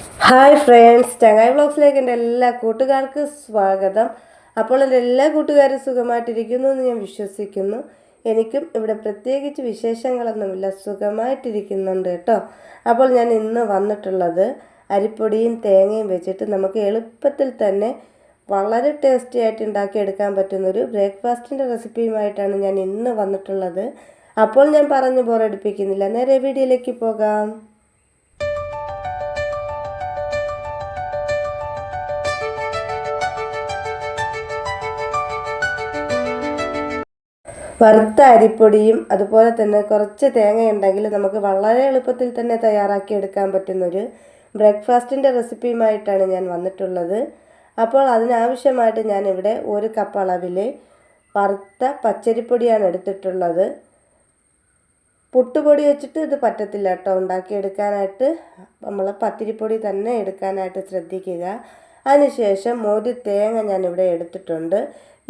Hi friends ചങ്ങായി വ്ളോഗ്സിലേക്ക് എന്റെ എല്ലാ കൂട്ടുകാർക്ക് സ്വാഗതം. അപ്പോൾ എന്റെ എല്ലാ കൂട്ടുകാരും സുഖമായിട്ടിരിക്കുന്നു എന്ന് ഞാൻ വിശ്വസിക്കുന്നു. എനിക്കും ഇവിടെ പ്രത്യേകിച്ച് വിശേഷങ്ങളൊന്നുമില്ല സുഖമായിട്ടിരിക്കുന്നുണ്ട് കേട്ടോ. അപ്പോൾ ഞാൻ ഇന്ന് വന്നിട്ടുള്ളത് അരിപ്പൊടിയും തേങ്ങയും വെച്ചിട്ട് നമുക്ക് എളുപ്പത്തിൽ തന്നെ വളരെ ടേസ്റ്റി ആയിട്ട് ഉണ്ടാക്കിയെടുക്കാൻ പറ്റുന്നൊരു ബ്രേക്ക്ഫാസ്റ്റിന്റെ റെസിപ്പിയുമായിട്ടാണ് ഞാൻ ഇന്ന് വന്നിട്ടുള്ളത്. അപ്പോൾ ഞാൻ പറഞ്ഞു ബോറടിപ്പിക്കുന്നില്ല. നേരെ വീഡിയോയിലേക്ക് പോകാം. വറുത്ത അരിപ്പൊടിയും അതുപോലെ തന്നെ കുറച്ച് തേങ്ങയുണ്ടെങ്കിൽ നമുക്ക് വളരെ എളുപ്പത്തിൽ തന്നെ തയ്യാറാക്കി എടുക്കാൻ പറ്റുന്നൊരു ബ്രേക്ക്ഫാസ്റ്റിന്റെ റെസിപ്പിയുമായിട്ടാണ് ഞാൻ വന്നിട്ടുള്ളത്. അപ്പോൾ അതിനാവശ്യമായിട്ട് ഇവിടെ ഒരു കപ്പ് അളവിൽ വറുത്ത പച്ചരിപ്പൊടിയാണ് എടുത്തിട്ടുള്ളത്. പുട്ടുപൊടി വെച്ചിട്ട് ഇത് പറ്റത്തില്ല കേട്ടോ. ഉണ്ടാക്കിയെടുക്കാനായിട്ട് നമ്മൾ പത്തിരിപ്പൊടി തന്നെ എടുക്കാനായിട്ട് ശ്രദ്ധിക്കുക. അതിനുശേഷം ഒരു തേങ്ങ ഞാനിവിടെ എടുത്തിട്ടുണ്ട്.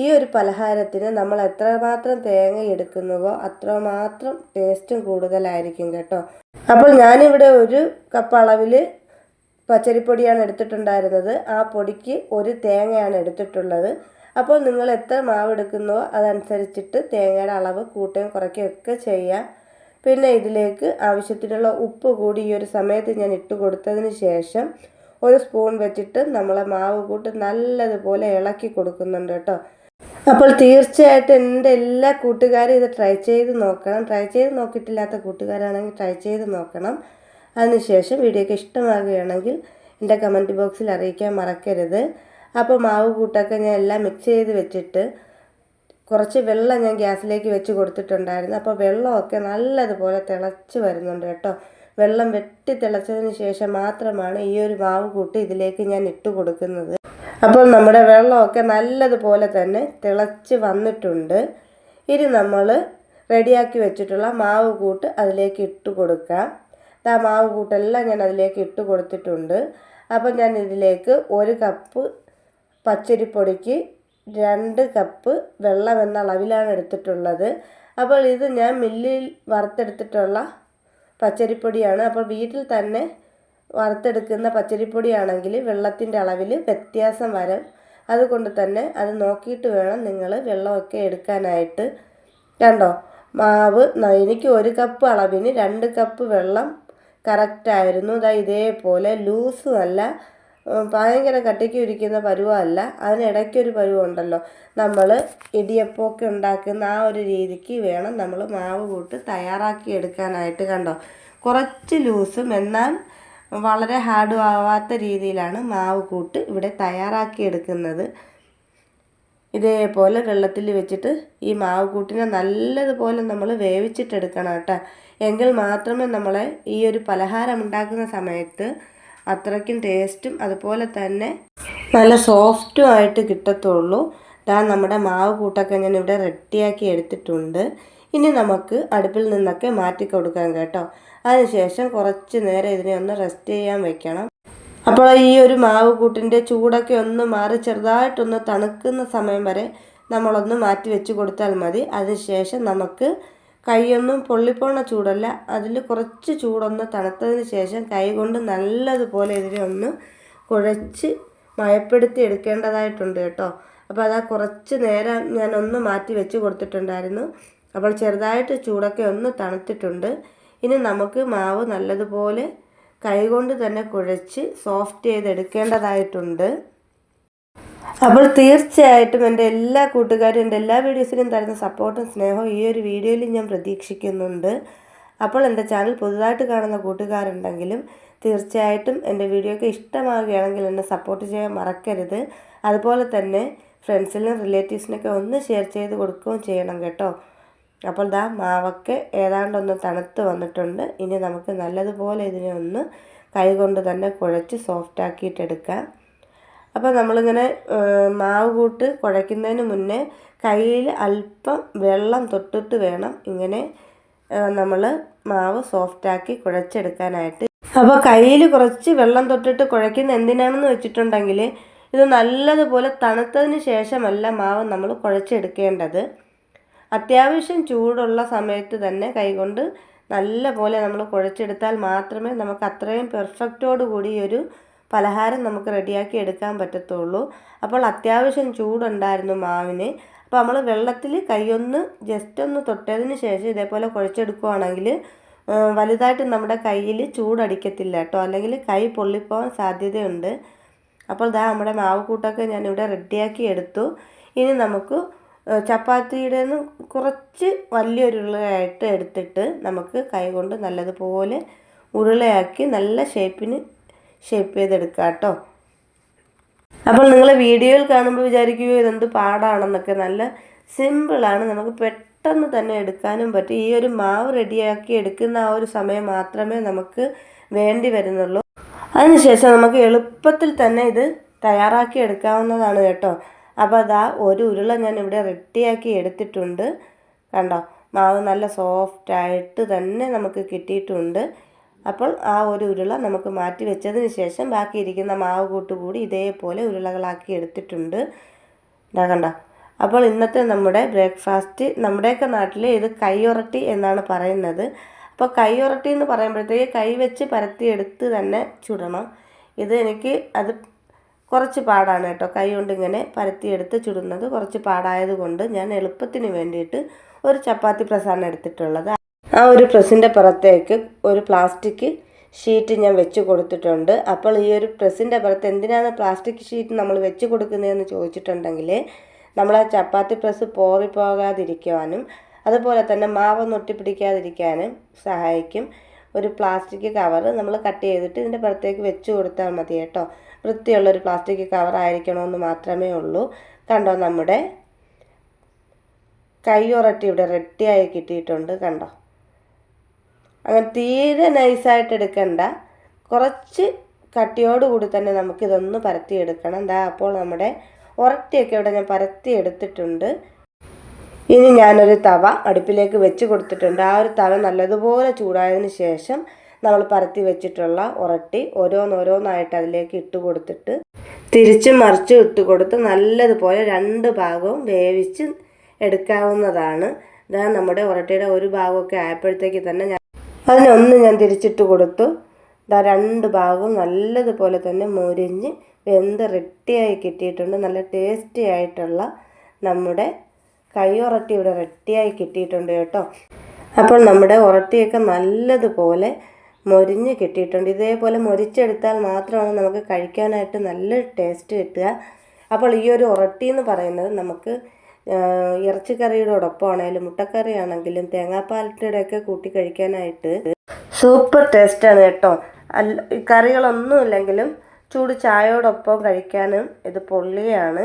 ഈ ഒരു പലഹാരത്തിന് നമ്മൾ എത്രമാത്രം തേങ്ങ എടുക്കുന്നുവോ അത്രമാത്രം ടേസ്റ്റും കൂടുതലായിരിക്കും കേട്ടോ. അപ്പോൾ ഞാനിവിടെ ഒരു കപ്പ് അളവിൽ പച്ചരിപ്പൊടിയാണ് എടുത്തിട്ടുണ്ടായിരുന്നത്. ആ പൊടിക്ക് ഒരു തേങ്ങയാണ് എടുത്തിട്ടുള്ളത്. അപ്പോൾ നിങ്ങൾ എത്ര മാവ് എടുക്കുന്നുവോ അതനുസരിച്ചിട്ട് തേങ്ങയുടെ അളവ് കൂട്ടുകയും കുറയ്ക്കുകയും ഒക്കെ ചെയ്യാം. പിന്നെ ഇതിലേക്ക് ആവശ്യത്തിനുള്ള ഉപ്പ് കൂടി ഈ ഒരു സമയത്ത് ഞാൻ ഇട്ട് കൊടുത്തതിന് ശേഷം ഒരു സ്പൂൺ വെച്ചിട്ട് നമ്മളെ മാവ് കൂട്ട് നല്ലതുപോലെ ഇളക്കി കൊടുക്കുന്നുണ്ട് കേട്ടോ. അപ്പോൾ തീർച്ചയായിട്ടും എന്റെ എല്ലാ കൂട്ടുകാരും ഇത് ട്രൈ ചെയ്ത് നോക്കണം. ട്രൈ ചെയ്ത് നോക്കിയിട്ടില്ലാത്ത കൂട്ടുകാരാണെങ്കിൽ ട്രൈ ചെയ്ത് നോക്കണം. അതിനുശേഷം വീഡിയോക്ക് ഇഷ്ടമാകുകയാണെങ്കിൽ എന്റെ കമന്റ് ബോക്സിൽ അറിയിക്കാൻ മറക്കരുത്. അപ്പോൾ മാവ് കൂട്ടൊക്കെ ഞാൻ എല്ലാം മിക്സ് ചെയ്ത് വെച്ചിട്ട് കുറച്ച് വെള്ളം ഞാൻ ഗ്യാസിലേക്ക് വെച്ച് കൊടുത്തിട്ടുണ്ടായിരുന്നു. അപ്പോൾ വെള്ളമൊക്കെ നല്ലതുപോലെ തിളച്ച് വരുന്നുണ്ട് കേട്ടോ. വെള്ളം വെട്ടി തിളച്ചതിന് ശേഷം മാത്രമാണ് ഈ ഒരു മാവ് കൂട്ട് ഇതിലേക്ക് ഞാൻ ഇട്ട് കൊടുക്കുന്നത്. അപ്പോൾ നമ്മുടെ വെള്ളമൊക്കെ നല്ലതുപോലെ തന്നെ തിളച്ച് വന്നിട്ടുണ്ട്. ഇനി നമ്മൾ റെഡിയാക്കി വെച്ചിട്ടുള്ള മാവ് കൂട്ട് അതിലേക്ക് ഇട്ട് കൊടുക്കാം. ആ മാവ് കൂട്ടെല്ലാം ഞാൻ അതിലേക്ക് ഇട്ട് കൊടുത്തിട്ടുണ്ട്. അപ്പോൾ ഞാൻ ഇതിലേക്ക് ഒരു കപ്പ് പച്ചരിപ്പൊടിക്ക് രണ്ട് കപ്പ് വെള്ളം എന്ന അളവിലാണ് എടുത്തിട്ടുള്ളത്. അപ്പോൾ ഇത് ഞാൻ മില്ലിൽ വറുത്തെടുത്തിട്ടുള്ള പച്ചരിപ്പൊടിയാണ്. അപ്പോൾ വീട്ടിൽ തന്നെ വറുത്തെടുക്കുന്ന പച്ചരിപ്പൊടിയാണെങ്കിൽ വെള്ളത്തിന്റെ അളവിൽ വ്യത്യാസം വരും. അതുകൊണ്ട് തന്നെ അത് നോക്കിയിട്ട് വേണം നിങ്ങൾ വെള്ളമൊക്കെ എടുക്കാനായിട്ട്. കണ്ടോ? മാവ് എനിക്ക് ഒരു കപ്പ് അളവിന് രണ്ട് കപ്പ് വെള്ളം കറക്റ്റായിരുന്നു ഇതാ ഇതേപോലെ ലൂസും അല്ല ഭയങ്കര കട്ടിക്ക് ഇരിക്കുന്ന പരുവമല്ല അതിനിടയ്ക്കൊരു പരുവമുണ്ടല്ലോ നമ്മൾ ഇടിയപ്പമൊക്കെ ഉണ്ടാക്കുന്ന ആ ഒരു രീതിക്ക് വേണം നമ്മൾ മാവ് കൂട്ട് തയ്യാറാക്കി എടുക്കാനായിട്ട്. കണ്ടോ? കുറച്ച് ലൂസും എന്നാൽ വളരെ ഹാർഡും ആവാത്ത രീതിയിലാണ് മാവ് കൂട്ട് ഇവിടെ തയ്യാറാക്കി എടുക്കുന്നത് ഇതേപോലെ വെള്ളത്തിൽ വെച്ചിട്ട് ഈ മാവ് കൂട്ടിനെ നല്ലതുപോലെ നമ്മൾ വേവിച്ചിട്ടെടുക്കണം കേട്ടോ. എങ്കിൽ മാത്രമേ നമ്മളെ ഈ ഒരു പലഹാരം ഉണ്ടാക്കുന്ന സമയത്ത് അത്രയ്ക്കും ടേസ്റ്റും അതുപോലെ തന്നെ നല്ല സോഫ്റ്റും ആയിട്ട് കിട്ടത്തുള്ളൂ. ഇതാ നമ്മുടെ മാവ് കൂട്ടൊക്കെ ഞാൻ ഇവിടെ റെഡിയാക്കി എടുത്തിട്ടുണ്ട്. ഇനി നമുക്ക് അടുപ്പിൽ നിന്നൊക്കെ മാറ്റി കൊടുക്കാം കേട്ടോ. അതിനുശേഷം കുറച്ച് നേരം ഇതിനെ ഒന്ന് റെസ്റ്റ് ചെയ്യാൻ വെക്കണം. അപ്പോൾ ഈ ഒരു മാവ് കൂട്ടിന്റെ ചൂടൊക്കെ ഒന്ന് മാറി ചെറുതായിട്ടൊന്ന് തണുക്കുന്ന സമയം വരെ നമ്മളൊന്ന് മാറ്റി വെച്ച് കൊടുത്താൽ മതി. അതിനുശേഷം നമുക്ക് കൈയൊന്നും പൊള്ളിപ്പോണ ചൂടല്ല. അതിൽ കുറച്ച് ചൂടൊന്ന് തണുത്തതിന് ശേഷം കൈ കൊണ്ട് നല്ലതുപോലെ ഇതിനെ ഒന്ന് കുഴച്ച് മയപ്പെടുത്തി എടുക്കേണ്ടതായിട്ടുണ്ട് കേട്ടോ. അപ്പോൾ അതാ കുറച്ച് നേരം ഞാനൊന്ന് മാറ്റി വെച്ച് കൊടുത്തിട്ടുണ്ടായിരുന്നു. അപ്പോൾ ചെറുതായിട്ട് ചൂടൊക്കെ ഒന്ന് തണുത്തിട്ടുണ്ട്. ഇനി നമുക്ക് മാവ് നല്ലതുപോലെ കൈകൊണ്ട് തന്നെ കുഴച്ച് സോഫ്റ്റ് ചെയ്തെടുക്കേണ്ടതായിട്ടുണ്ട്. അപ്പോൾ തീർച്ചയായിട്ടും എന്റെ എല്ലാ കൂട്ടുകാരും എന്റെ എല്ലാ വീഡിയോസിനും തരുന്ന സപ്പോർട്ടും സ്നേഹവും ഈ ഒരു വീഡിയോയിൽ ഞാൻ പ്രതീക്ഷിക്കുന്നുണ്ട്. അപ്പോൾ എന്റെ ചാനൽ പുതുതായിട്ട് കാണുന്ന കൂട്ടുകാരുണ്ടെങ്കിലും തീർച്ചയായിട്ടും എന്റെ വീഡിയോയ്ക്ക് ഇഷ്ടമാവുകയാണെങ്കിൽ എന്നെ സപ്പോർട്ട് ചെയ്യാൻ മറക്കരുത്. അതുപോലെ തന്നെ ഫ്രണ്ട്സിനും റിലേറ്റീവ്സിനൊക്കെ ഒന്ന് ഷെയർ ചെയ്ത് കൊടുക്കുകയും ചെയ്യണം കേട്ടോ. അപ്പോൾ ദാ മാവൊക്കെ ഏതാണ്ടൊന്ന് തണുത്ത് വന്നിട്ടുണ്ട്. ഇനി നമുക്ക് നല്ലതുപോലെ ഇതിനെ ഒന്ന് കൈകൊണ്ട് തന്നെ കുഴച്ച് സോഫ്റ്റ് ആക്കിയിട്ടെടുക്കാം. അപ്പോൾ നമ്മളിങ്ങനെ മാവ് കൂട്ട് കുഴയ്ക്കുന്നതിന് മുന്നേ കയ്യിൽ അല്പം വെള്ളം തൊട്ടിട്ട് വേണം ഇങ്ങനെ നമ്മൾ മാവ് സോഫ്റ്റാക്കി കുഴച്ചെടുക്കാനായിട്ട്. അപ്പോൾ കയ്യിൽ കുറച്ച് വെള്ളം തൊട്ടിട്ട് കുഴയ്ക്കുന്ന എന്തിനാണെന്ന് വെച്ചിട്ടുണ്ടെങ്കിൽ ഇത് നല്ലതുപോലെ തണുത്തതിന് ശേഷമല്ല മാവ് നമ്മൾ കുഴച്ചെടുക്കേണ്ടത്. അത്യാവശ്യം ചൂടുള്ള സമയത്ത് തന്നെ കൈകൊണ്ട് നല്ല പോലെ നമ്മൾ കുഴച്ചെടുത്താൽ മാത്രമേ നമുക്ക് അത്രയും പെർഫെക്റ്റോട് കൂടി ഒരു പലഹാരം നമുക്ക് റെഡിയാക്കി എടുക്കാൻ പറ്റത്തുള്ളൂ. അപ്പോൾ അത്യാവശ്യം ചൂടുണ്ടായിരുന്നു മാവിന്. അപ്പോൾ നമ്മൾ വെള്ളത്തിൽ കൈയൊന്ന് ജസ്റ്റ് ഒന്ന് തൊട്ടതിന് ശേഷം ഇതേപോലെ കുഴച്ചെടുക്കുവാണെങ്കിൽ വലുതായിട്ട് നമ്മുടെ കയ്യിൽ ചൂടടിക്കത്തില്ല കേട്ടോ. അല്ലെങ്കിൽ കൈ പൊള്ളിപ്പോകാൻ സാധ്യതയുണ്ട്. അപ്പോൾ ദാ നമ്മുടെ മാവ് കൂട്ടൊക്കെ ഞാനിവിടെ റെഡിയാക്കി എടുത്തു. ഇനി നമുക്ക് ആ, ചപ്പാത്തിയുടെ കുറച്ച് വലിയൊരു ഉരുളയായിട്ട് എടുത്തിട്ട് നമുക്ക് കൈകൊണ്ട് നല്ലതുപോലെ ഉരുളയാക്കി നല്ല ഷേപ്പിന് ഷേപ്പ് ചെയ്തെടുക്കാം കേട്ടോ. അപ്പോൾ നിങ്ങൾ വീഡിയോയിൽ കാണുമ്പോൾ വിചാരിക്കുകയോ ഇതെന്ത് പാടാണെന്നൊക്കെ. നല്ല സിമ്പിളാണ്. നമുക്ക് പെട്ടെന്ന് തന്നെ എടുക്കാനും പറ്റും. ഈ ഒരു മാവ് റെഡിയാക്കി എടുക്കുന്ന ആ ഒരു സമയം മാത്രമേ നമുക്ക് വേണ്ടി വരുന്നുള്ളൂ. അതിനുശേഷം നമുക്ക് എളുപ്പത്തിൽ തന്നെ ഇത് തയ്യാറാക്കി എടുക്കാവുന്നതാണ് കേട്ടോ. അപ്പോൾ അതാ ഒരു ഉരുള ഞാൻ ഇവിടെ റെഡിയാക്കി എടുത്തിട്ടുണ്ട്. കണ്ടോ? മാവ് നല്ല സോഫ്റ്റായിട്ട് തന്നെ നമുക്ക് കിട്ടിയിട്ടുണ്ട്. അപ്പോൾ ആ ഒരു ഉരുള നമുക്ക് മാറ്റി വെച്ചതിന് ശേഷം ബാക്കി ഇരിക്കുന്ന മാവ് കൂട്ടുകൂടി ഇതേപോലെ ഉരുളകളാക്കി എടുത്തിട്ടുണ്ട്. ഇതാ കണ്ടോ? അപ്പോൾ ഇന്നത്തെ നമ്മുടെ ബ്രേക്ക്ഫാസ്റ്റ് നമ്മുടെയൊക്കെ നാട്ടിൽ ഇത് കൈയുറട്ടി എന്നാണ് പറയുന്നത്. അപ്പോൾ കൈയുറട്ടി എന്ന് പറയുമ്പോഴത്തേക്ക് കൈ വെച്ച് പരത്തിയെടുത്ത് തന്നെ ചുടണം. ഇത് എനിക്ക് അത് കുറച്ച് പാടാണ് കേട്ടോ. കൈ കൊണ്ട് ഇങ്ങനെ പരത്തിയെടുത്ത് ചുടുന്നത് കുറച്ച് പാടായത് കൊണ്ട് ഞാൻ എളുപ്പത്തിന് വേണ്ടിയിട്ട് ഒരു ചപ്പാത്തി പ്രസ്സാണ് എടുത്തിട്ടുള്ളത്. ആ ഒരു പ്രസ്സിന്റെ പുറത്തേക്ക് ഒരു പ്ലാസ്റ്റിക് ഷീറ്റ് ഞാൻ വെച്ച് കൊടുത്തിട്ടുണ്ട്. അപ്പോൾ ഈ ഒരു പ്രസ്സിന്റെ പുറത്ത് എന്തിനാണ് പ്ലാസ്റ്റിക് ഷീറ്റ് നമ്മൾ വെച്ച് കൊടുക്കുന്നതെന്ന് ചോദിച്ചിട്ടുണ്ടെങ്കിൽ നമ്മളെ ചപ്പാത്തി പ്രസ് പോറിപ്പോകാതിരിക്കുവാനും അതുപോലെ തന്നെ മാവ് ഒട്ടിപ്പിടിക്കാതിരിക്കാനും സഹായിക്കും. ഒരു പ്ലാസ്റ്റിക് കവർ നമ്മൾ കട്ട് ചെയ്തിട്ട് ഇതിന്റെ പുറത്തേക്ക് വെച്ച് കൊടുത്താൽ മതി കേട്ടോ. വൃത്തിയുള്ള ഒരു പ്ലാസ്റ്റിക് കവർ ആയിരിക്കണമെന്ന് മാത്രമേ ഉള്ളൂ. കണ്ടോ നമ്മുടെ കൈയുറട്ടി ഇവിടെ റെഡിയായി കിട്ടിയിട്ടുണ്ട് കണ്ടോ. അങ്ങനെ തീരെ നൈസായിട്ട് എടുക്കണ്ട. കുറച്ച് കട്ടിയോടുകൂടി തന്നെ നമുക്കിതൊന്ന് പരത്തിയെടുക്കണം എന്താ അപ്പോൾ നമ്മുടെ ഉരട്ടിയൊക്കെ ഇവിടെ ഞാൻ പരത്തി എടുത്തിട്ടുണ്ട്. ഇനി ഞാനൊരു തവ അടുപ്പിലേക്ക് വെച്ച് കൊടുത്തിട്ടുണ്ട്. ആ ഒരു തവ നല്ലതുപോലെ ചൂടായതിന് ശേഷം നമ്മൾ പരത്തി വെച്ചിട്ടുള്ള ഉറട്ടി ഓരോന്നോരോന്നായിട്ട് അതിലേക്ക് ഇട്ട് കൊടുത്തിട്ട് തിരിച്ചും മറിച്ച് ഇട്ട് കൊടുത്ത് നല്ലതുപോലെ രണ്ട് ഭാഗവും വേവിച്ച് എടുക്കാവുന്നതാണ്. ഇതാ നമ്മുടെ ഉറട്ടിയുടെ ഒരു ഭാഗമൊക്കെ ആയപ്പോഴത്തേക്ക് തന്നെ ഞാൻ അതിനൊന്ന് ഞാൻ തിരിച്ചിട്ട് കൊടുത്തു. ഇതാ രണ്ട് ഭാഗവും നല്ലതുപോലെ തന്നെ മുരിഞ്ഞ് വെന്ത് റെഡിയായി കിട്ടിയിട്ടുണ്ട്. നല്ല ടേസ്റ്റി ആയിട്ടുള്ള നമ്മുടെ കൈ ഉറട്ടി ഇവിടെ റെഡിയായി കിട്ടിയിട്ടുണ്ട് കേട്ടോ. അപ്പോൾ നമ്മുടെ ഉറട്ടിയൊക്കെ നല്ലതുപോലെ മൊരിഞ്ഞ് കിട്ടിയിട്ടുണ്ട്. ഇതേപോലെ മൊരിച്ചെടുത്താൽ മാത്രമാണ് നമുക്ക് കഴിക്കാനായിട്ട് നല്ല ടേസ്റ്റ് കിട്ടുക. അപ്പോൾ ഈ ഒരു ഉറട്ടി എന്ന് പറയുന്നത് നമുക്ക് ഇറച്ചിക്കറിയോടൊപ്പമാണെങ്കിലും മുട്ടക്കറി ആണെങ്കിലും തേങ്ങാപ്പാലിന്റെ ഒക്കെ കൂട്ടി കഴിക്കാനായിട്ട് സൂപ്പർ ടേസ്റ്റാണ് കേട്ടോ. അല്ല കറികളൊന്നും ഇല്ലെങ്കിലും ചൂട് ചായയോടൊപ്പം കഴിക്കാനും ഇത് പൊള്ളിയാണ്.